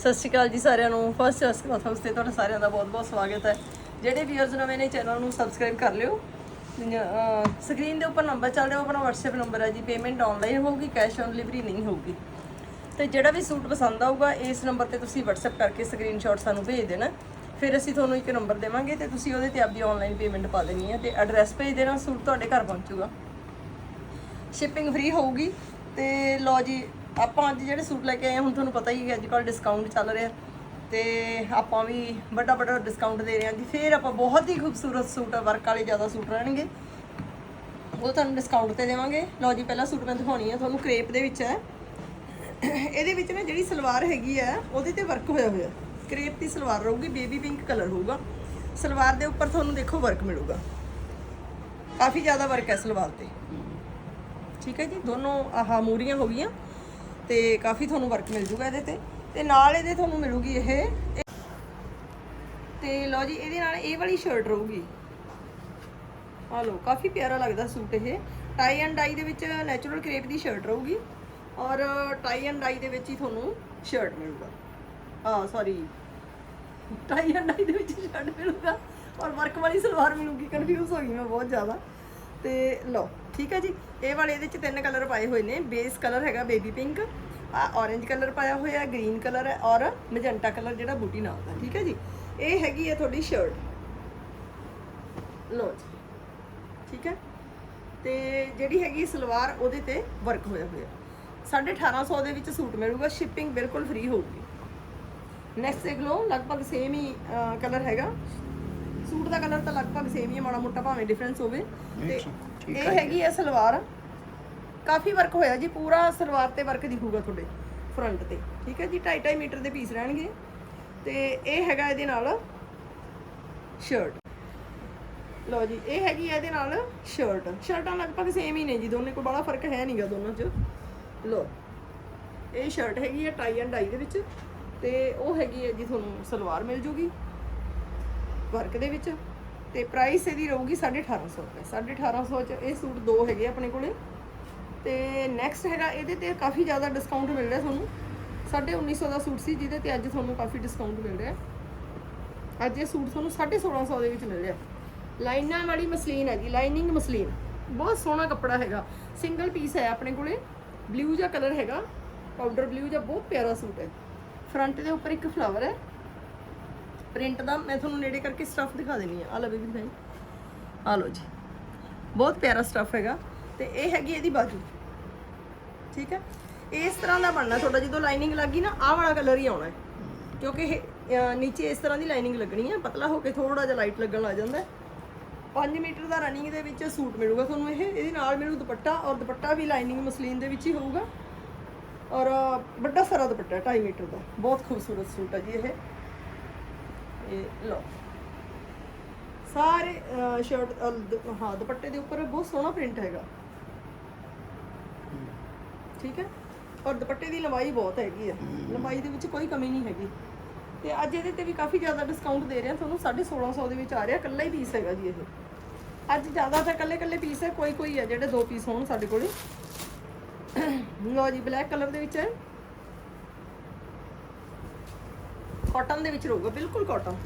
ਸਤਿ ਸ਼੍ਰੀ ਅਕਾਲ ਜੀ ਸਾਰਿਆਂ ਨੂੰ। ਫਸਟ ਜਸ ਕਲਾਸ ਹਾਊਸ ਤੇ ਤੁਹਾਡਾ ਸਾਰਿਆਂ ਦਾ ਬਹੁਤ-ਬਹੁਤ ਸਵਾਗਤ ਹੈ। ਜਿਹੜੇ ਵੀਅਰਸ ਨਵੇਂ ਨੇ ਚੈਨਲ ਨੂੰ ਸਬਸਕ੍ਰਾਈਬ ਕਰ ਲਿਓ। ਸਕਰੀਨ ਦੇ ਉੱਪਰ ਨੰਬਰ ਚੱਲ ਰਿਹਾ, ਉਹ ਆਪਣਾ WhatsApp ਨੰਬਰ ਹੈ ਜੀ। ਪੇਮੈਂਟ ਆਨਲਾਈਨ ਹੋਊਗੀ ਕੈਸ਼ ਔਨ ਡਿਲੀਵਰੀ ਨਹੀਂ ਹੋਊਗੀ। ਤੇ ਜਿਹੜਾ ਵੀ ਸੂਟ ਪਸੰਦ ਆਊਗਾ, ਇਸ ਨੰਬਰ ਤੇ ਤੁਸੀਂ WhatsApp ਕਰਕੇ ਸਕਰੀਨਸ਼ਾਟ ਸਾਨੂੰ ਭੇਜ ਦੇਣਾ। ਫਿਰ ਅਸੀਂ ਤੁਹਾਨੂੰ ਇੱਕ ਨੰਬਰ ਦੇਵਾਂਗੇ ਤੇ ਤੁਸੀਂ ਉਹਦੇ ਤੇ ਆਪਦੀ ਆਨਲਾਈਨ ਪੇਮੈਂਟ ਪਾ ਦੇਣੀ ਹੈ ਤੇ ਐਡਰੈਸ ਭੇਜ ਦੇਣਾ ਸੂਟ ਤੁਹਾਡੇ ਘਰ ਪਹੁੰਚੂਗਾ। ਸ਼ਿਪਿੰਗ ਫ੍ਰੀ ਹੋਊਗੀ ਤੇ ਲੋ ਜੀ ਆਪਾਂ ਅੱਜ ਜਿਹੜੇ ਸੂਟ ਲੈ ਕੇ ਆਏ ਹਾਂ ਹੁਣ ਤੁਹਾਨੂੰ ਪਤਾ ਹੀ ਹੈ ਅੱਜ ਕੱਲ੍ਹ ਡਿਸਕਾਊਂਟ ਚੱਲ ਰਿਹਾ ਤੇ ਆਪਾਂ ਵੀ ਵੱਡਾ ਵੱਡਾ ਡਿਸਕਾਊਂਟ ਦੇ ਰਹੇ ਹਾਂ ਜੀ। ਫਿਰ ਆਪਾਂ ਬਹੁਤ ਹੀ ਖੂਬਸੂਰਤ ਸੂਟ ਵਰਕ ਵਾਲੇ ਜ਼ਿਆਦਾ ਸੂਟ ਰਹਿਣਗੇ। ਉਹ ਤੁਹਾਨੂੰ ਡਿਸਕਾਊਂਟ ਤੇ ਦੇਵਾਂਗੇ। ਲਓ ਜੀ, ਪਹਿਲਾ ਸੂਟ ਮੈਂ ਦਿਖਾਉਣੀ ਹੈ ਤੁਹਾਨੂੰ ਕ੍ਰੇਪ ਦੇ ਵਿੱਚ ਹੈ। ਇਹਦੇ ਵਿੱਚ ਨਾ ਜਿਹੜੀ ਸਲਵਾਰ ਹੈਗੀ ਹੈ, ਉਹਦੇ ਤੇ ਵਰਕ ਹੋਇਆ ਹੋਇਆ। ਕ੍ਰੇਪ ਦੀ ਸਲਵਾਰ ਰਹੂਗੀ ਬੇਬੀ ਪਿੰਕ ਕਲਰ ਹੋਊਗਾ। ਸਲਵਾਰ ਦੇ ਉੱਪਰ ਤੁਹਾਨੂੰ ਦੇਖੋ ਵਰਕ ਮਿਲੂਗਾ। ਕਾਫੀ ਜ਼ਿਆਦਾ ਵਰਕ ਹੈ ਸਲਵਾਰ ਤੇ। ਠੀਕ ਹੈ ਜੀ, ਦੋਨੋਂ ਆਹ ਮੂਰੀਆਂ ਹੋ ਗਈਆਂ। ਤੇ ਕਾਫੀ ਤੁਹਾਨੂੰ ਵਰਕ ਮਿਲ ਜੂਗਾ ਇਹਦੇ ਤੇ। ਤੇ ਨਾਲ ਇਹਦੇ ਤੁਹਾਨੂੰ ਮਿਲੂਗੀ ਇਹ ਇਹ- ਤੇ ਲਓ ਜੀ, ਇਹਦੇ ਨਾਲ ਇਹ ਵਾਲੀ ਸ਼ਰਟ ਰਹੂਗੀ। ਆ ਲਓ, ਕਾਫੀ ਪਿਆਰਾ ਲੱਗਦਾ ਸੂਟ ਇਹ। ਟਾਈ ਐਂਡ ਡਾਈ ਦੇ ਵਿੱਚ ਨੈਚੁਰਲ ਕ੍ਰੇਪ ਦੀ ਸ਼ਰਟ ਰਹੂਗੀ। ਔਰ ਟਾਈ ਐਂਡ ਡਾਈ ਦੇ ਵਿੱਚ ਹੀ ਤੁਹਾਨੂੰ ਸ਼ਰਟ ਮਿਲੂਗਾ। ਆ ਸੌਰੀ ਟਾਈ ਐਂਡ ਡਾਈ ਦੇ ਵਿੱਚ ਸ਼ਰਟ ਮਿਲੂਗਾ ਔਰ ਵਰਕ ਵਾਲੀ ਸਲਵਾਰ ਮਿਲੂਗੀ। ਕਨਫਿਊਜ਼ ਹੋ ਗਈ ਮੈਂ ਬਹੁਤ ਜ਼ਿਆਦਾ। ਤੇ ਲਓ, ਠੀਕ ਹੈ ਜੀ। ਇਹ ਵਾਲੇ ਇਹਦੇ ਚ ਤਿੰਨ ਕਲਰ ਪਾਏ ਹੋਏ ਨੇ। ਬੇਸ ਕਲਰ ਹੈਗਾ ਬੇਬੀ ਪਿੰਕ ਆ orange ਕਲਰ ਪਾਇਆ ਹੋਇਆ ਗ੍ਰੀਨ ਕਲਰ ਹੈ ਔਰ ਮੈਜੈਂਟਾ ਕਲਰ ਜਿਹੜਾ ਬੂਟੀ ਨਾਲ ਦਾ ਠੀਕ ਹੈ ਜੀ? ਇਹ ਹੈਗੀ ਹੈ ਤੁਹਾਡੀ ਸ਼ਰਟ ਲਓ ਜੀ ਠੀਕ ਹੈ? ਤੇ ਜਿਹੜੀ ਹੈਗੀ ਸਲਵਾਰ ਉਹਦੇ ਤੇ ਵਰਕ ਹੋਇਆ ਹੋਇਆ। 1850 ਦੇ ਵਿੱਚ ਸੂਟ ਮਿਲੂਗਾ ਸ਼ਿਪਿੰਗ ਬਿਲਕੁਲ ਫ੍ਰੀ ਹੋਊਗੀ। ਨੈਕਸਟ ਦੇਖ ਲਓ ਲਗਭਗ ਸੇਮ ਹੀ ਕਲਰ ਹੈਗਾ। ਸੂਟ ਦਾ ਕਲਰ ਤਾਂ ਲਗਭਗ ਸੇਮ ਹੀ ਹੈ ਮਾੜਾ ਮੋਟਾ ਭਾਵੇਂ ਡਿਫਰੈਂਸ ਹੋਵੇ। ਤੇ ਇਹ ਹੈਗੀ ਹੈ ਸਲਵਾਰ। ਕਾਫੀ ਵਰਕ ਹੋਇਆ ਜੀ, ਪੂਰਾ ਸਲਵਾਰ ਤੇ ਵਰਕ ਦਿਖੂਗਾ ਤੁਹਾਡੇ ਫਰੰਟ ਤੇ। ਠੀਕ ਹੈ ਜੀ 2.5 ਮੀਟਰ ਦੇ ਪੀਸ ਰਹਿਣਗੇ। ਤੇ ਇਹ ਹੈਗਾ ਇਹਦੇ ਨਾਲ ਸ਼ਰਟ ਲਓ ਜੀ, ਇਹ ਹੈਗੀ ਹੈ ਇਹਦੇ ਨਾਲ ਸ਼ਰਟ ਸ਼ਰਟਾਂ ਲਗਭਗ ਸੇਮ ਹੀ ਨੇ ਜੀ, ਦੋਨੇ ਕੋਈ ਬੜਾ ਫ਼ਰਕ ਹੈ ਨਹੀਂਗਾ ਦੋਨਾਂ 'ਚ। ਲਓ, ਇਹ ਸ਼ਰਟ ਹੈਗੀ ਹੈ ਟਾਈ ਐਂਡ ਡਾਈ ਦੇ ਵਿੱਚ। ਤੇ ਉਹ ਹੈਗੀ ਹੈ ਜੀ, ਤੁਹਾਨੂੰ ਸਲਵਾਰ ਮਿਲ ਜੂਗੀ ਵਰਕ ਦੇ ਵਿੱਚ। ਤੇ ਪ੍ਰਾਈਸ ਇਹਦੀ ਰਹੂਗੀ 1850 ਰੁਪਏ। 1850 ਚ ਇਹ ਸੂਟ ਦੋ ਹੈਗੇ ਆਪਣੇ ਕੋਲੇ। ਤੇ ਨੈਕਸਟ ਹੈਗਾ, ਇਹਦੇ ਤੇ ਕਾਫੀ ਜ਼ਿਆਦਾ ਡਿਸਕਾਊਂਟ ਮਿਲ ਰਿਹਾ ਤੁਹਾਨੂੰ। 1950 ਦਾ ਸੂਟ ਸੀ, ਜਿਹਦੇ ਤੇ ਅੱਜ ਤੁਹਾਨੂੰ ਕਾਫੀ ਡਿਸਕਾਊਂਟ ਮਿਲ ਰਿਹਾ। ਅੱਜ ਇਹ ਸੂਟ ਤੁਹਾਨੂੰ 1650 ਦੇ ਵਿੱਚ ਮਿਲ ਰਿਹਾ। ਲਾਈਨਾਂ ਵਾਲੀ ਮਸਲੀਨ ਹੈ ਜੀ, ਲਾਈਨਿੰਗ ਮਸਲੀਨ। ਬਹੁਤ ਸੋਹਣਾ ਕੱਪੜਾ ਹੈਗਾ। ਸਿੰਗਲ ਪੀਸ ਹੈ ਆਪਣੇ ਕੋਲੇ। ਬਲੂ ਜਿਹਾ ਕਲਰ ਹੈਗਾ। ਪਾਊਡਰ ਬਲੂ ਜਿਹਾ ਬਹੁਤ ਪਿਆਰਾ ਸੂਟ ਹੈ। ਫਰੰਟ ਦੇ ਉੱਪਰ ਇੱਕ ਫਲਾਵਰ ਹੈ। ਪ੍ਰਿੰਟ ਦਾ ਮੈਂ ਤੁਹਾਨੂੰ ਨੇੜੇ ਕਰਕੇ ਸਟਫ ਦਿਖਾ ਦੇਣੀ ਆ ਆ ਲਓ ਬੇਬੀ ਭਾਈ ਆ ਲਓ ਜੀ। ਬਹੁਤ ਪਿਆਰਾ ਸਟਫ ਹੈਗਾ। ਤੇ ਇਹ ਹੈਗੀ ਇਹਦੀ ਬਾਜੂ। ਠੀਕ ਹੈ? ਇਸ ਤਰ੍ਹਾਂ ਦਾ ਬਣਨਾ ਤੁਹਾਡਾ ਜਦੋਂ ਲਾਈਨਿੰਗ ਲੱਗੀ ਨਾ ਆਹ ਵਾਲਾ ਕਲਰ ਹੀ ਆਉਣਾ ਹੈ। ਕਿਉਂਕਿ ਇਹ ਅਹ, ਨੀਚੇ ਇਸ ਤਰ੍ਹਾਂ ਦੀ ਲਾਈਨਿੰਗ ਲੱਗਣੀ ਹੈ ਪਤਲਾ ਹੋ ਕੇ ਥੋੜਾ ਜਿਹਾ ਲਾਈਟ ਲੱਗਣ ਲੱਗ ਜਾਂਦਾ ਹੈ। 5 ਮੀਟਰ ਦਾ ਰਨਿੰਗ ਦੇ ਵਿੱਚ ਸੂਟ ਮਿਲੂਗਾ ਤੁਹਾਨੂੰ ਇਹ। ਇਹਦੇ ਨਾਲ ਮਿਲੂ ਦੁਪੱਟਾ ਔਰ ਦੁਪੱਟਾ ਵੀ ਲਾਈਨਿੰਗ ਮਸਲੀਨ ਦੇ ਵਿੱਚ ਹੀ ਹੋਊਗਾ। ਔਰ ਅਹ, ਵੱਡਾ ਸਾਰਾ ਦੁਪੱਟਾ 2.5 ਮੀਟਰ ਦਾ। ਬਹੁਤ ਖੂਬਸੂਰਤ ਸੂਟ ਹੈ ਜੀ ਇਹ। ਇਹ ਲਓ। ਸਾਰੇ ਸ਼ਰਟ ਹਾਂ ਦੁਪੱਟੇ ਦੇ ਉੱਪਰ ਬਹੁਤ ਸੋਹਣਾ ਪ੍ਰਿੰਟ ਹੈਗਾ। ਠੀਕ ਹੈ? ਔਰ ਦੁਪੱਟੇ ਦੀ ਲੰਬਾਈ ਬਹੁਤ ਹੈਗੀ ਹੈ। ਲੰਬਾਈ ਦੇ ਵਿੱਚ ਕੋਈ ਕਮੀ ਨਹੀਂ ਹੈਗੀ। ਤੇ ਅੱਜ ਇਹਦੇ ਤੇ ਵੀ ਕਾਫੀ ਜ਼ਿਆਦਾ ਡਿਸਕਾਊਂਟ ਦੇ ਰਹੇ। ਹਾਂ ਤੁਹਾਨੂੰ 1650 ਦੇ ਵਿੱਚ ਆ ਰਿਹਾ। ਇਕੱਲਾ ਹੀ ਪੀਸ ਹੈਗਾ ਜੀ ਇਹ। ਅੱਜ ਜ਼ਿਆਦਾ ਤਾਂ ਇਕੱਲੇ ਇਕੱਲੇ ਪੀਸ ਹੈ। ਕੋਈ ਕੋਈ ਹੈ ਜਿਹੜੇ ਦੋ ਪੀਸ ਹੋਣ ਸਾਡੇ ਕੋਲੇ। ਲਓ ਜੀ ਬਲੈਕ ਕਲਰ ਦੇ ਵਿੱਚ ਹੈ। ਕਾਟਨ ਦੇ ਵਿੱਚ ਰਹੂਗਾ। ਬਿਲਕੁਲ ਕਾਟਨ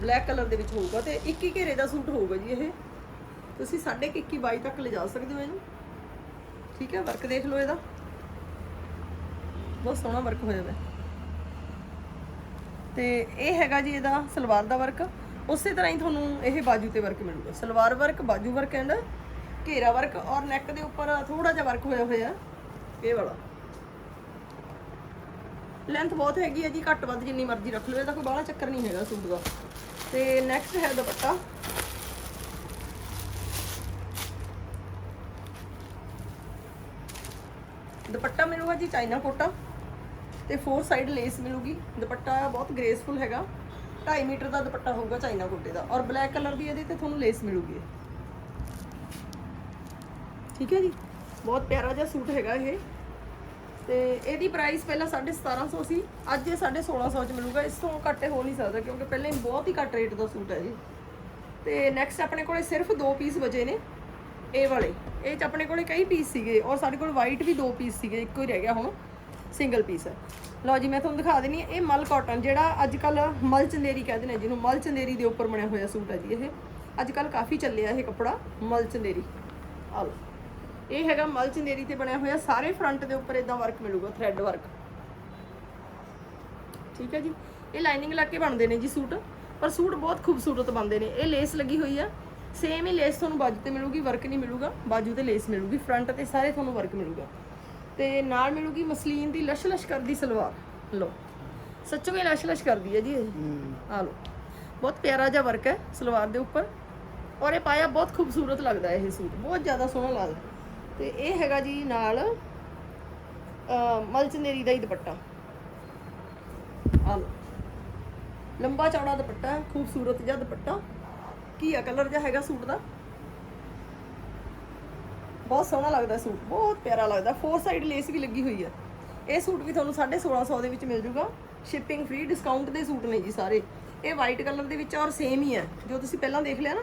ਬਲੈਕ ਕਲਰ ਦੇ ਵਿੱਚ ਹੋਊਗਾ। ਤੇ 21 ਘੇਰੇ ਦਾ ਸੂਟ ਹੋਊਗਾ ਜੀ ਇਹ। ਤੁਸੀਂ 21 22 ਤੱਕ ਲਿਜਾ ਸਕਦੇ ਹੋ ਇਹਨੂੰ। ਠੀਕ ਹੈ ਵਰਕ ਦੇਖ ਲਓ ਇਹਦਾ। ਬਹੁਤ ਸੋਹਣਾ ਵਰਕ ਹੋਇਆ ਹੋਇਆ ਤੇ ਇਹ ਹੈਗਾ ਜੀ ਇਹਦਾ ਸਲਵਾਰ ਦਾ ਵਰਕ ਉਸੇ ਤਰ੍ਹਾਂ ਹੀ ਤੁਹਾਨੂੰ ਇਹ ਬਾਜੂ ਤੇ ਵਰਕ ਮਿਲੂਗਾ। ਸਲਵਾਰ ਵਰਕ ਬਾਜੂ ਵਰਕ ਐਂਡ ਘੇਰਾ ਵਰਕ ਔਰ ਨੈਕ ਦੇ ਉੱਪਰ ਥੋੜਾ ਜਿਹਾ ਵਰਕ ਹੋਇਆ ਹੋਇਆ। ਇਹ ਵਾਲਾ। ਲੈਂਥ ਬਹੁਤ ਹੈਗੀ ਹੈ ਜੀ, ਘੱਟ ਵੱਧ ਜਿੰਨੀ ਮਰਜ਼ੀ ਰੱਖ ਲਓ। ਇਹਦਾ ਕੋਈ ਬਾਹਲਾ ਚੱਕਰ ਨਹੀਂ ਹੈਗਾ ਸੂਟ ਦਾ। ਤੇ ਨੈਕਸਟ ਹੈ ਦੁਪੱਟਾ ਦੁਪੱਟਾ ਮਿਲੂਗਾ ਜੀ ਚਾਈਨਾ ਕੋਟਾ ਤੇ ਫੋਰ ਸਾਈਡ ਲੇਸ ਮਿਲੂਗੀ। ਦੁਪੱਟਾ ਬਹੁਤ ਗ੍ਰੇਸਫੁਲ ਹੈਗਾ। 2.5 ਮੀਟਰ ਦਾ ਦੁਪੱਟਾ ਹੋਊਗਾ ਚਾਈਨਾ ਕੋਟੇ ਦਾ ਔਰ ਬਲੈਕ ਕਲਰ ਦੀ ਇਹਦੇ ਤੇ ਤੁਹਾਨੂੰ ਲੇਸ ਮਿਲੂਗੀ ਠੀਕ ਹੈ ਜੀ? ਬਹੁਤ ਪਿਆਰਾ ਜਿਹਾ ਸੂਟ ਹੈਗਾ ਇਹ। ਤੇ ਇਹਦੀ ਪ੍ਰਾਈਸ ਪਹਿਲਾਂ 1750 ਸੀ ਅੱਜ ਇਹ 1650 ਚ ਮਿਲੂਗਾ। ਇਸ ਤੋਂ ਘੱਟ ਹੋ ਨਹੀਂ ਸਕਦਾ ਕਿਉਂਕਿ ਪਹਿਲਾਂ ਹੀ ਬਹੁਤ ਹੀ ਘੱਟ ਰੇਟ ਦਾ ਸੂਟ ਹੈ ਜੀ। ਤੇ ਨੈਕਸਟ ਆਪਣੇ ਕੋਲੇ ਸਿਰਫ ਦੋ ਪੀਸ ਬਚੇ ਨੇ। ਇਹ ਵਾਲੇ। ਇਹ ਚ ਆਪਣੇ ਕੋਲੇ ਕਈ ਪੀਸ ਸੀਗੇ। ਔਰ ਸਾਡੇ ਕੋਲ ਵਾਈਟ ਵੀ ਦੋ ਪੀਸ ਸੀਗੇ। ਇੱਕੋ ਹੀ ਰਹਿ ਗਿਆ ਹੁਣ। ਸਿੰਗਲ ਪੀਸ ਹੈ ਲਓ ਜੀ, ਮੈਂ ਤੁਹਾਨੂੰ ਦਿਖਾ ਦਿੰਨੀ ਹਾਂ। ਇਹ ਮਲ ਕਾਟਨ ਜਿਹੜਾ ਅੱਜ ਕੱਲ ਮਲ ਚੰਦੇਰੀ ਕਹਿੰਦੇ ਨੇ, ਜਿਹਨੂੰ ਮਲ ਚੰਦੇਰੀ ਦੇ ਉੱਪਰ ਬਣਿਆ ਹੋਇਆ ਸੂਟ ਹੈ ਜੀ ਇਹ। ਅੱਜ ਕੱਲ ਕਾਫੀ ਚੱਲਿਆ ਇਹ ਕੱਪੜਾ, ਮਲ ਚੰਦੇਰੀ। ਆ ਇਹ ਹੈਗਾ ਮਲ ਚੰਦੇਰੀ ਤੇ ਬਣਿਆ ਹੋਇਆ। ਸਾਰੇ ਫਰੰਟ ਦੇ ਉੱਪਰ ਇਦਾਂ ਵਰਕ ਮਿਲੂਗਾ ਥ੍ਰੈਡ ਵਰਕ ਠੀਕ ਹੈ ਜੀ? ਇਹ ਲਾਈਨਿੰਗ ਲਾ ਕੇ ਬਣਦੇ ਨੇ ਜੀ ਸੂਟ। ਪਰ ਸੂਟ ਬਹੁਤ ਖੂਬਸੂਰਤ ਬਣਦੇ ਨੇ। ਇਹ ਲੇਸ ਲੱਗੀ ਹੋਈ ਆ। ਸੇਮ ਹੀ ਲੇਸ ਤੁਹਾਨੂੰ ਬਾਜੂ ਤੇ ਮਿਲੂਗੀ ਵਰਕ ਨਹੀਂ ਮਿਲੂਗਾ ਬਾਜੂ ਤੇ ਲੇਸ ਮਿਲੂਗੀ ਫਰੰਟ ਤੇ ਸਾਰੇ ਤੁਹਾਨੂੰ ਵਰਕ ਮਿਲੂਗਾ। ਤੇ ਨਾਲ ਮਿਲੂਗੀ ਮਸਲੀਨ ਦੀ ਲਸ਼-ਲਸ਼ ਕਰਦੀ ਸਲਵਾਰ। ਲਓ ਸੱਚੋ ਹੀ ਲਸ਼-ਲਸ਼ ਕਰਦੀ ਹੈ ਜੀ ਇਹ। ਆ ਲਓ ਬਹੁਤ ਪਿਆਰਾ ਜਿਹਾ ਵਰਕ ਹੈ ਸਲਵਾਰ ਦੇ ਉੱਪਰ। ਔਰ ਇਹ ਪਾਇਆ ਬਹੁਤ ਖੂਬਸੂਰਤ ਲੱਗਦਾ ਹੈ ਇਹ ਸੂਟ ਬਹੁਤ ਜ਼ਿਆਦਾ ਸੋਹਣਾ ਲੱਗਦਾ ਤੇ ਇਹ ਹੈਗਾ ਜੀ ਨਾਲ ਮਲਚਨੇਰੀ ਦਾ ਹੀ ਦੁਪੱਟਾ। ਆ ਲਓ ਲੰਬਾ ਚੌੜਾ ਦੁਪੱਟਾ ਖੂਬਸੂਰਤ ਜਿਹਾ ਦੁਪੱਟਾ। ਕੀ ਆ ਕਲਰ ਜਿਹਾ ਹੈਗਾ ਸੂਟ ਦਾ? ਬਹੁਤ ਸੋਹਣਾ ਲੱਗਦਾ ਸੂਟ, ਬਹੁਤ ਪਿਆਰਾ ਲੱਗਦਾ। ਫੋਰ ਸਾਈਡ ਲੇਸ ਵੀ ਲੱਗੀ ਹੋਈ ਹੈ ਇਹ ਸੂਟ ਵੀ ਤੁਹਾਨੂੰ 1650 ਦੇ ਵਿੱਚ ਮਿਲ ਜੂਗਾ। ਸ਼ਿਪਿੰਗ ਫ੍ਰੀ ਡਿਸਕਾਊਂਟ ਦੇ ਸੂਟ ਨੇ ਜੀ ਸਾਰੇ। ਇਹ ਵਾਈਟ ਕਲਰ ਦੇ ਵਿੱਚ ਔਰ ਸੇਮ ਹੀ ਹੈ ਜੋ ਤੁਸੀਂ ਪਹਿਲਾਂ ਦੇਖ ਲਿਆ ਨਾ,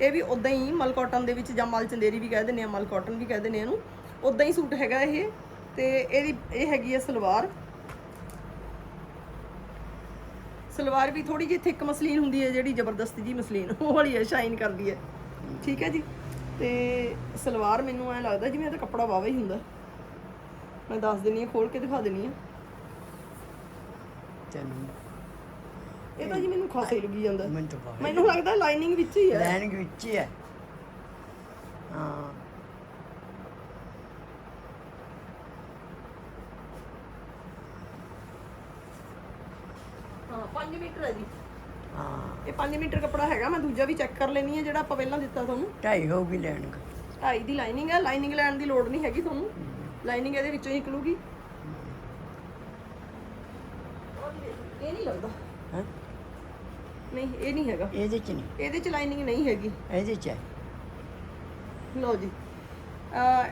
ਇਹ ਵੀ ਉਦਾਂ ਹੀ ਮਲ ਕਾਟਨ ਦੇ ਵਿੱਚ ਜਾਂ ਮਲ ਚੰਦੇਰੀ ਵੀ ਕਹਿ ਦਿੰਦੇ ਆ, ਮਲ ਕਾਟਨ ਵੀ ਕਹਿ ਦਿੰਦੇ ਆ ਇਹਨੂੰ। ਉਦਾਂ ਹੀ ਸੂਟ ਹੈਗਾ ਇਹ ਤੇ ਇਹਦੀ, ਇਹ ਹੈਗੀ ਹੈ ਸਲਵਾਰ। ਸਲਵਾਰ ਵੀ ਥੋੜੀ ਜਿਹੀ ਥਿਕ ਮਸਲੀਨ ਹੁੰਦੀ ਹੈ ਜਿਹੜੀ ਜ਼ਬਰਦਸਤੀ ਜੀ ਮਸਲੀਨ ਉਹ ਵਾਲੀ ਹੈ ਸ਼ਾਈਨ ਕਰਦੀ ਹੈ। ਠੀਕ ਹੈ ਜੀ? ਤੇ ਸਲਵਾਰ ਮੈਨੂੰ ਐ ਲੱਗਦਾ ਜਿਵੇਂ ਇਹਦਾ ਕੱਪੜਾ ਵਾਵਾ ਹੀ ਹੁੰਦਾ। ਮੈਂ ਦੱਸ ਦਿੰਨੀ ਆ ਖੋਲ ਕੇ ਦਿਖਾ ਦਿੰਨੀ ਆ ਇਹ ਤਾਂ ਜੀ ਮੈਨੂੰ ਖਾਸਾ ਲੱਗੀ ਜਾਂਦਾ। ਮੈਨੂੰ ਲੱਗਦਾ ਲਾਈਨਿੰਗ ਵਿੱਚ ਹੀ ਹੈ। ਲੈਣ ਵਿੱਚ ਹੀ ਹੈ। ਹਾਂ। ਹਾਂ 5 ਮੀਟਰ ਹੈ ਜੀ। ਹਾਂ। ਇਹ 5 ਮੀਟਰ ਕੱਪੜਾ ਹੈਗਾ ਮੈਂ ਦੂਜਾ ਵੀ ਚੈੱਕ ਕਰ ਲੈਣੀ ਆ ਜਿਹੜਾ ਆਪਾਂ ਪਹਿਲਾਂ ਦਿੱਤਾ ਤੁਹਾਨੂੰ। ਢਾਈ ਹੋ ਵੀ ਲੈਣ ਢਾਈ ਦੀ ਲਾਈਨਿੰਗ ਹੈ ਲਾਈਨਿੰਗ ਲੈਣ ਦੀ ਲੋੜ ਨਹੀਂ ਹੈਗੀ ਤੁਹਾਨੂੰ। ਲਾਈਨਿੰਗ ਇਹਦੇ ਵਿੱਚੋਂ ਹੀ ਨਿਕਲੂਗੀ। ਇਹ ਨਹੀਂ ਲੱਗਦਾ। ਹੈ? ਨਹੀਂ ਇਹ ਨਹੀਂ ਹੈਗਾ। ਇਹਦੇ ਚ ਨਹੀਂ। ਇਹਦੇ ਚ ਲਾਈਨਿੰਗ ਨਹੀਂ ਹੈਗੀ। ਇਹਦੇ ਚ ਹੈ। ਲਓ ਜੀ।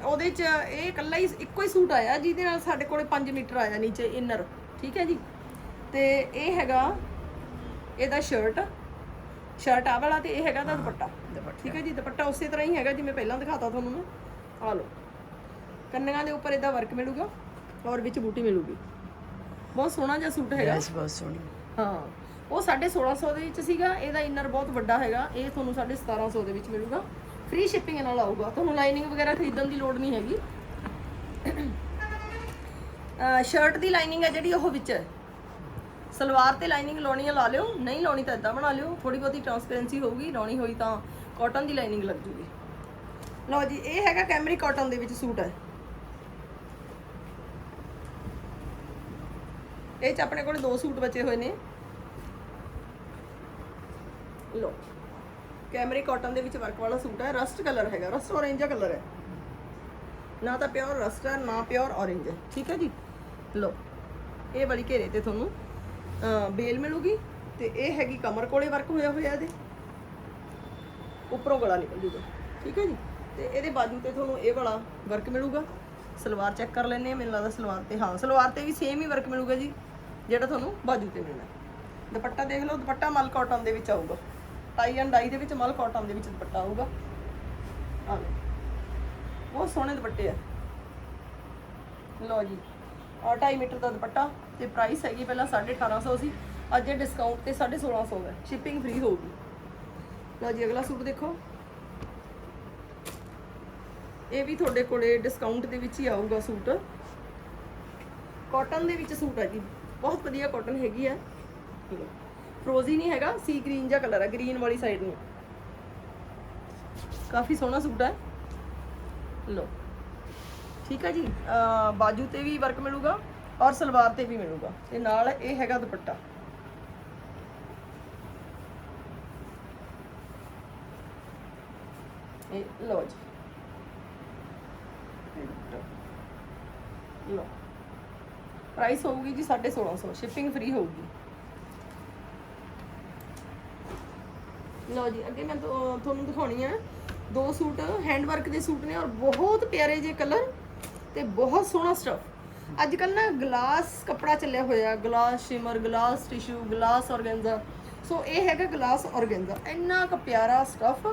ਉਹਦੇ ਚ ਇਹ ਇਕੱਲਾ ਹੀ ਇੱਕੋ ਹੀ ਸੂਟ ਆਇਆ ਜਿਹਦੇ ਨਾਲ ਸਾਡੇ ਕੋਲੇ 5 ਮੀਟਰ ਆਇਆ ਨੀਚੇ ਇਨਰ ਠੀਕ ਹੈ ਜੀ? ਤੇ ਇਹ ਹੈਗਾ ਇਹਦਾ ਸ਼ਰਟ ਸ਼ਰਟ ਆ ਵਾਲਾ ਤੇ ਇਹ ਹੈਗਾ ਦਾ ਦੁਪੱਟਾ। ਦੁਪੱਟਾ। ਠੀਕ ਹੈ ਜੀ ਦੁਪੱਟਾ ਉਸੇ ਤਰ੍ਹਾਂ ਹੀ ਹੈਗਾ ਜਿਵੇਂ ਪਹਿਲਾਂ ਦਿਖਾਤਾ ਤੁਹਾਨੂੰ ਮੈਂ। ਆ ਲਓ। ਕੰਨਾਂ ਦੇ ਉੱਪਰ ਇਹਦਾ ਵਰਕ ਮਿਲੂਗਾ ਔਰ ਵਿੱਚ ਬੂਟੀ ਮਿਲੂਗੀ। ਬਹੁਤ ਸੋਹਣਾ ਜਿਹਾ ਸੂਟ ਹੈਗਾ। ਬਹੁਤ ਸੋਹਣੀ। ਹਾਂ ਉਹ 1650 ਦੇ ਵਿੱਚ ਸੀਗਾ ਇਹਦਾ ਇਨਰ ਬਹੁਤ ਵੱਡਾ ਹੈਗਾ। ਇਹ ਤੁਹਾਨੂੰ 1750 ਦੇ ਵਿੱਚ ਮਿਲੂਗਾ। ਫ੍ਰੀ ਸ਼ਿਪਿੰਗ ਨਾਲ ਆਊਗਾ। ਤੁਹਾਨੂੰ ਲਾਈਨਿੰਗ ਵਗੈਰਾ ਖਰੀਦਣ ਦੀ ਲੋੜ ਨਹੀਂ ਹੈਗੀ। ਸ਼ਰਟ ਦੀ ਲਾਈਨਿੰਗ ਹੈ ਜਿਹੜੀ ਉਹ ਵਿੱਚ ਹੈ। ਸਲਵਾਰ ਤੇ ਲਾਈਨਿੰਗ ਲਾਉਣੀ ਹੈ ਲਾ ਲਿਓ। ਨਹੀਂ ਲਾਉਣੀ ਤਾਂ ਇਦਾਂ ਬਣਾ ਲਿਓ। ਥੋੜੀ ਬਹੁਤੀ ਟ੍ਰਾਂਸਪੇਰੈਂਸੀ ਹੋਊਗੀ, ਲਾਉਣੀ ਹੋਈ ਤਾਂ ਕਾਟਨ ਦੀ ਲਾਈਨਿੰਗ ਲੱਗ ਜੂਗੀ। ਲਓ ਜੀ, ਇਹ ਹੈਗਾ ਕੈਮਰੀ ਕਾਟਨ ਦੇ ਵਿੱਚ ਸੂਟ ਹੈ। ਇਹ ਚ ਆਪਣੇ ਕੋਲ ਦੋ ਸੂਟ ਬਚੇ ਹੋਏ ਨੇ। ਲੋ ਕੈਮਰੀ ਕਾਟਨ ਦੇ ਵਿੱਚ ਵਰਕ ਵਾਲਾ ਸੂਟ ਹੈ। ਰਸਟ ਕਲਰ ਹੈਗਾ। ਰਸਟ orange ਕਲਰ ਹੈ। ਨਾ ਤਾਂ ਪਿਓਰ ਰਸਟ ਹੈ, ਨਾ ਪਿਓਰ orange ਹੈ। ਠੀਕ ਹੈ ਜੀ? ਲੋ ਇਹ ਬੜੀ ਘੇਰੇ ਤੇ ਤੁਹਾਨੂੰ ਬੇਲ ਮਿਲੂਗੀ ਤੇ ਇਹ ਹੈਗੀ ਕਮਰ ਕੋਲੇ ਵਰਕ ਹੋਇਆ ਹੋਇਆ ਇਹਦੇ। ਉੱਪਰੋਂ ਗਲਾ ਨਿਕਲ ਜੂਗਾ, ਠੀਕ ਹੈ ਜੀ? ਤੇ ਇਹਦੇ ਬਾਜੂ ਤੇ ਤੁਹਾਨੂੰ ਇਹ ਵਾਲਾ ਵਰਕ ਮਿਲੂਗਾ। ਸਲਵਾਰ ਚੈੱਕ ਕਰ ਲੈਣੇ ਆ ਮੈਨੂੰ ਲੱਗਦਾ ਸਲਵਾਰ ਤੇ, ਹਾਂ, ਸਲਵਾਰ ਤੇ ਵੀ ਸੇਮ ਹੀ ਵਰਕ ਮਿਲੂਗਾ ਜੀ, ਜਿਹੜਾ ਤੁਹਾਨੂੰ ਬਾਜੂ ਤੇ ਮਿਲਣਾ। ਦੁਪੱਟਾ ਦੇਖ ਲਓ, ਦੁਪੱਟਾ ਮਲ ਕਾਟਨ ਦੇ ਵਿੱਚ ਆਊਗਾ। ਟਾਈ ਐਂਡ ਡਾਈ ਦੇ ਵਿੱਚ ਮਲ ਕਾਟਨ ਦੇ ਵਿੱਚ ਦੁਪੱਟਾ ਆਊਗਾ। ਆ ਲਓ। ਬਹੁਤ ਸੋਹਣੇ ਦੁਪੱਟੇ ਆ। ਲਓ ਜੀ ਔਰ 2.5 ਮੀਟਰ ਦਾ ਦੁਪੱਟਾ। ਤੇ ਪ੍ਰਾਈਸ ਹੈਗੀ ਪਹਿਲਾਂ 1850 ਸੀ ਅੱਜ ਇਹ ਡਿਸਕਾਊਂਟ ਤੇ 1650 ਹੈ ਸ਼ਿਪਿੰਗ ਫ੍ਰੀ ਹੋਊਗੀ। ਲਓ ਜੀ, ਅਗਲਾ ਸੂਟ ਦੇਖੋ। ਇਹ ਵੀ ਤੁਹਾਡੇ ਕੋਲੇ ਡਿਸਕਾਊਂਟ ਦੇ ਵਿੱਚ ਹੀ ਆਊਗਾ ਸੂਟ। ਕਾਟਨ ਦੇ ਵਿੱਚ ਸੂਟ ਹੈ ਜੀ, ਬਹੁਤ ਵਧੀਆ ਕਾਟਨ ਹੈਗੀ ਆ ਫਰੋਜ਼ੀ ਨਹੀਂ ਹੈਗਾ ਸੀ ਗ੍ਰੀਨ ਜਿਹਾ ਕਲਰ ਹੈ ਗ੍ਰੀਨ ਵਾਲੀ ਸਾਈਡ ਨੂੰ। ਕਾਫੀ ਸੋਹਣਾ ਸੂਟ ਹੈ। ਲੋ ਠੀਕ ਹੈ ਜੀ ਬਾਜੂ ਤੇ ਵੀ ਵਰਕ ਮਿਲੂਗਾ। ਔਰ ਸਲਵਾਰ ਤੇ ਵੀ ਮਿਲੂਗਾ। ਤੇ ਨਾਲ ਇਹ ਹੈਗਾ ਦੁਪੱਟਾ। ਇਹ ਲਓ ਜੀ। ਇਹ ਲਓ। ਪ੍ਰਾਈਸ ਹੋਊਗੀ ਜੀ 1650 ਸ਼ਿਪਿੰਗ ਫ੍ਰੀ ਹੋਊਗੀ। ਲਓ ਜੀ, ਅੱਗੇ ਮੈਂ ਤੁਹਾਨੂੰ ਦਿਖਾਉਣੀ ਹੈ ਦੋ ਸੂਟ ਹੈਂਡ ਵਰਕ ਦੇ ਸੂਟ ਨੇ ਔਰ ਬਹੁਤ ਪਿਆਰੇ ਜੇ ਕਲਰ ਤੇ ਬਹੁਤ ਸੋਹਣਾ ਸਟਫ ਅੱਜ ਕੱਲ ਨਾ ਗਲਾਸ ਕੱਪੜਾ ਚੱਲਿਆ ਹੋਇਆ, glass shimmer glass tissue glass organza so ਇਹ ਹੈਗਾ ਗਲਾਸ ਔਰਗੈਂਜ਼ਾ ਇੰਨਾ ਕੁ ਪਿਆਰਾ ਸਟਫ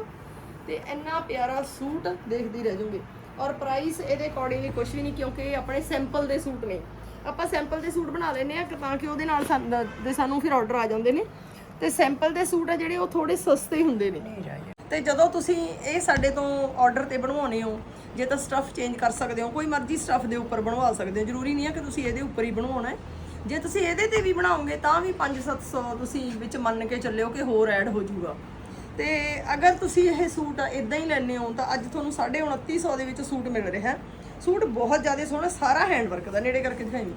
ਤੇ ਇੰਨਾ ਪਿਆਰਾ ਸੂਟ ਦੇਖਦੀ ਰਹਿ ਜੂਗੇ ਔਰ ਪ੍ਰਾਈਸ ਇਹਦੇ ਅਕੋਰਡਿੰਗਲੀ ਕੁਝ ਵੀ ਨਹੀਂ, ਕਿਉਂਕਿ ਇਹ ਆਪਣੇ ਸੈਂਪਲ ਦੇ ਸੂਟ ਨੇ। ਆਪਾਂ ਸੈਂਪਲ ਦੇ ਸੂਟ ਬਣਾ ਲੈਨੇ ਆ ਤਾਂ ਕਿ ਉਹਦੇ ਨਾਲ ਸਾਨੂੰ ਸਾਨੂੰ ਫਿਰ ਆਰਡਰ ਆ ਜਾਂਦੇ ਨੇ। ਤੇ ਸੈਂਪਲ ਦੇ ਸੂਟ ਆ ਜਿਹੜੇ ਉਹ ਥੋੜੇ ਸਸਤੇ ਹੁੰਦੇ ਨੇ। ਤੇ ਜਦੋਂ ਤੁਸੀਂ ਇਹ ਸਾਡੇ ਤੋਂ ਆਰਡਰ ਤੇ ਬਣਵਾਉਣੇ ਹੋ, ਜੇ ਤਾਂ ਸਟਫ ਚੇਂਜ ਕਰ ਸਕਦੇ ਹੋ, ਕੋਈ ਮਰਜ਼ੀ ਸਟਫ ਦੇ ਉੱਪਰ ਬਣਵਾ ਸਕਦੇ ਹੋ, ਜ਼ਰੂਰੀ ਨਹੀਂ ਹੈ ਕਿ ਤੁਸੀਂ ਇਹਦੇ ਉੱਪਰ ਹੀ ਬਣਵਾਉਣਾ ਹੈ। ਜੇ ਤੁਸੀਂ ਇਹਦੇ ਤੇ ਵੀ ਬਣਾਓਗੇ, ਤਾਂ ਵੀ 5-700 ਤੁਸੀਂ ਵਿੱਚ ਮੰਨ ਕੇ ਚੱਲਿਓ ਕਿ ਹੋਰ ਐਡ ਹੋ ਜਾਊਗਾ। ਤੇ ਅਗਰ ਤੁਸੀਂ ਇਹ ਸੂਟ ਇਦਾਂ ਹੀ ਲੈਣੇ ਹੋ, ਤਾਂ ਅੱਜ ਤੁਹਾਨੂੰ 2950 ਦੇ ਵਿੱਚ ਸੂਟ ਮਿਲ ਰਿਹਾ ਹੈ। ਸੂਟ ਬਹੁਤ ਜ਼ਿਆਦਾ ਸੋਹਣਾ, ਸਾਰਾ ਹੈਂਡ ਵਰਕ ਦਾ, ਨੇੜੇ ਕਰਕੇ ਦਿਖਾਈ।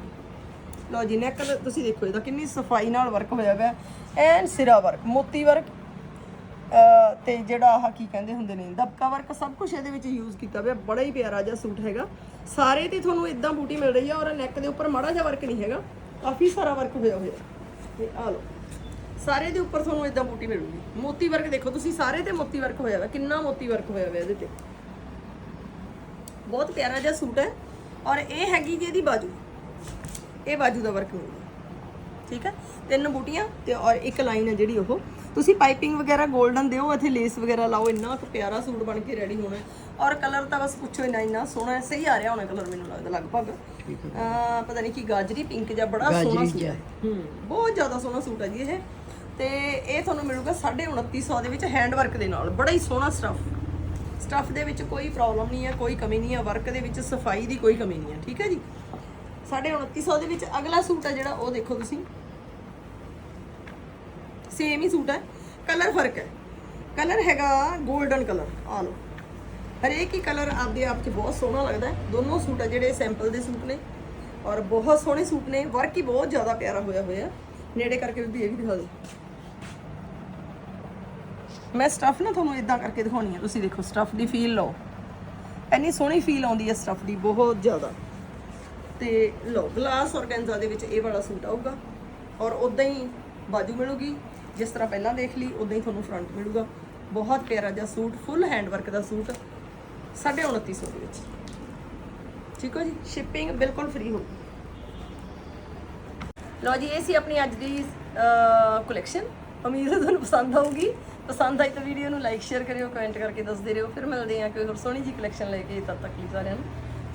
ਲਓ ਜੀ ਨੈਕ ਤੁਸੀਂ ਦੇਖੋ, ਇਹਦਾ ਕਿੰਨੀ ਸਫ਼ਾਈ ਨਾਲ ਵਰਕ ਹੋਇਆ ਹੋਇਆ ਐਨ ਸਿਰਾ ਵਰਕ ਮੋਤੀ ਵਰਕ ਤੇ ਜਿਹੜਾ ਆਹ ਕੀ ਕਹਿੰਦੇ ਹੁੰਦੇ ਨੇ, ਦਬਕਾ ਵਰਕ ਸਭ ਕੁਝ ਇਹਦੇ ਵਿੱਚ ਯੂਜ਼ ਕੀਤਾ ਹੋਇਆ, ਬੜਾ ਹੀ ਪਿਆਰਾ ਜਿਹਾ ਸੂਟ ਹੈਗਾ। ਸਾਰੇ ਤੇ ਤੁਹਾਨੂੰ ਇਦਾਂ ਬੂਟੀ ਮਿਲ ਰਹੀ ਆ ਔਰ ਨੈਕ ਦੇ ਉੱਪਰ ਮਾੜਾ ਜਿਹਾ ਵਰਕ ਨਹੀਂ ਹੈਗਾ, ਕਾਫੀ ਸਾਰਾ ਵਰਕ ਹੋਇਆ ਹੋਇਆ। ਤੇ ਆ ਲਓ, ਸਾਰੇ ਦੇ ਉੱਪਰ ਤੁਹਾਨੂੰ ਇਦਾਂ ਬੂਟੀ ਮਿਲੂਗੀ। ਮੋਤੀ ਵਰਕ ਦੇਖੋ ਤੁਸੀਂ, ਸਾਰੇ ਤੇ ਮੋਤੀ ਵਰਕ ਹੋਇਆ ਹੋਇਆ ਕਿੰਨਾ ਮੋਤੀ ਵਰਕ ਹੋਇਆ ਹੋਇਆ ਇਹਦੇ ਤੇ। ਬਹੁਤ ਪਿਆਰਾ ਜਿਹਾ ਸੂਟ ਹੈ, ਔਰ ਇਹ ਹੈਗੀ ਜੀ ਇਹਦੀ ਬਾਜੂ। ਇਹ ਬਾਜੂ ਦਾ ਵਰਕ ਮਿਲੂਗਾ ਠੀਕ ਹੈ, ਤਿੰਨ ਬੂਟੀਆਂ ਤੇ ਔਰ ਇੱਕ ਲਾਈਨ ਹੈ ਜਿਹੜੀ ਉਹ ਤੁਸੀਂ ਪਾਈਪਿੰਗ ਵਗੈਰਾ 골ਡਨ ਦਿਓ ਇੱਥੇ ਲੇਸ ਵਗੈਰਾ ਲਾਓ ਇੰਨਾ ਕੁ ਪਿਆਰਾ ਸੂਟ ਬਣ ਕੇ ਰੈਡੀ ਹੋਣਾ। ਔਰ ਕਲਰ ਤਾਂ ਬਸ ਪੁੱਛੋ ਇੰਨਾ ਇੰਨਾ ਸੋਹਣਾ ਹੈ ਸਹੀ ਆ ਰਿਹਾ ਹੋਣਾ ਕਲਰ ਮੈਨੂੰ ਲੱਗਦਾ ਲਗਭਗ। ਅਹ ਪਤਾ ਨਹੀਂ ਕੀ ਗਾਜਰੀ ਪਿੰਕ ਜਿਹਾ ਬੜਾ ਸੋਹਣਾ ਸੂਟ। ਹੈ। ਹੂੰ ਬਹੁਤ ਜ਼ਿਆਦਾ ਸੋਹਣਾ ਸੂਟ ਹੈ ਜੀ ਇਹ। ਤੇ ਇਹ ਤੁਹਾਨੂੰ ਮਿਲੂਗਾ 2950 ਦੇ ਵਿੱਚ ਹੈਂਡ ਵਰਕ ਦੇ ਨਾਲ ਬੜਾ ਹੀ ਸੋਹਣਾ ਸਟਫ ਸਟਫ ਦੇ ਵਿੱਚ ਕੋਈ ਪ੍ਰੋਬਲਮ ਨਹੀਂ ਹੈ ਕੋਈ ਕਮੀ ਨਹੀਂ ਹੈ ਵਰਕ ਦੇ ਵਿੱਚ ਸਫ਼ਾਈ ਦੀ ਕੋਈ ਕਮੀ ਨਹੀਂ ਹੈ ਠੀਕ ਹੈ ਜੀ? 2950 ਦੇ ਵਿੱਚ ਅਗਲਾ ਸੂਟ ਹੈ ਜਿਹੜਾ ਉਹ ਦੇਖੋ ਤੁਸੀਂ। ਸੇਮ ਹੀ ਸੂਟ ਹੈ। ਕਲਰ ਫ਼ਰਕ ਹੈ। ਕਲਰ ਹੈਗਾ 골ਡਨ ਕਲਰ ਆ ਲਓ। ਹਰੇਕ ਹੀ ਕਲਰ ਆਪਦੇ ਆਪ 'ਚ ਬਹੁਤ ਸੋਹਣਾ ਲੱਗਦਾ ਦੋਨੋਂ ਸੂਟ ਆ ਜਿਹੜੇ ਸੈਂਪਲ ਦੇ ਸੂਟ ਨੇ। ਔਰ ਬਹੁਤ ਸੋਹਣੇ ਸੂਟ ਨੇ। ਵਰਕ ਹੀ ਬਹੁਤ ਜ਼ਿਆਦਾ ਪਿਆਰਾ ਹੋਇਆ ਹੋਇਆ। ਨੇੜੇ ਕਰਕੇ ਵੀ ਇਹ ਵੀ ਦਿਖਾ ਦਿਓ। ਮੈਂ ਸਟਫ ਨਾ ਤੁਹਾਨੂੰ ਇਦਾਂ ਕਰਕੇ ਦਿਖਾਉਣੀ ਹੈ ਤੁਸੀਂ ਦੇਖੋ ਸਟਫ ਦੀ ਫੀਲ ਲਓ। ਇੰਨੀ ਸੋਹਣੀ ਫੀਲ ਆਉਂਦੀ ਹੈ ਸਟਫ ਦੀ ਬਹੁਤ ਜ਼ਿਆਦਾ। ਤੇ ਲਓ ਗਲਾਸ ਔਰਗੈਂਜ਼ਾ ਦੇ ਵਿੱਚ ਇਹ ਵਾਲਾ ਸੂਟ ਆਊਗਾ। ਔਰ ਉਦਾਂ ਹੀ ਬਾਜੂ ਮਿਲੂਗੀ। ਜਿਸ ਤਰ੍ਹਾਂ ਪਹਿਲਾਂ ਦੇਖ ਲਈ, ਉਦਾਂ ਹੀ ਤੁਹਾਨੂੰ ਫਰੰਟ ਮਿਲੂਗਾ। ਬਹੁਤ ਪਿਆਰਾ ਜਿਹਾ ਸੂਟ ਫੁੱਲ ਹੈਂਡ ਵਰਕ ਦਾ ਸੂਟ 2950 ਦੇ ਵਿੱਚ। ਠੀਕ ਹੋ ਜੀ? ਸ਼ਿਪਿੰਗ ਬਿਲਕੁਲ ਫ੍ਰੀ ਹੋ ਲਓ ਜੀ, ਇਹ ਸੀ ਆਪਣੀ ਅੱਜ ਦੀ ਕਲੈਕਸ਼ਨ ਉਮੀਦ ਹੈ ਤੁਹਾਨੂੰ ਪਸੰਦ ਆਊਗੀ। ਪਸੰਦ ਆਈ ਤਾਂ ਵੀਡੀਓ ਨੂੰ ਲਾਈਕ ਸ਼ੇਅਰ ਕਰਿਓ ਕਮੈਂਟ ਕਰਕੇ ਦੱਸਦੇ ਰਹੋ। ਫਿਰ ਮਿਲਦੇ ਹਾਂ ਕੋਈ ਹੋਰ ਸੋਹਣੀ ਜੀ ਕਲੈਕਸ਼ਨ ਲੈ ਕੇ। ਤਦ ਤੱਕ ਲਈ ਸਾਰਿਆਂ ਨੂੰ,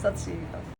ਸਤਿ ਸ਼੍ਰੀ ਅਕਾਲ।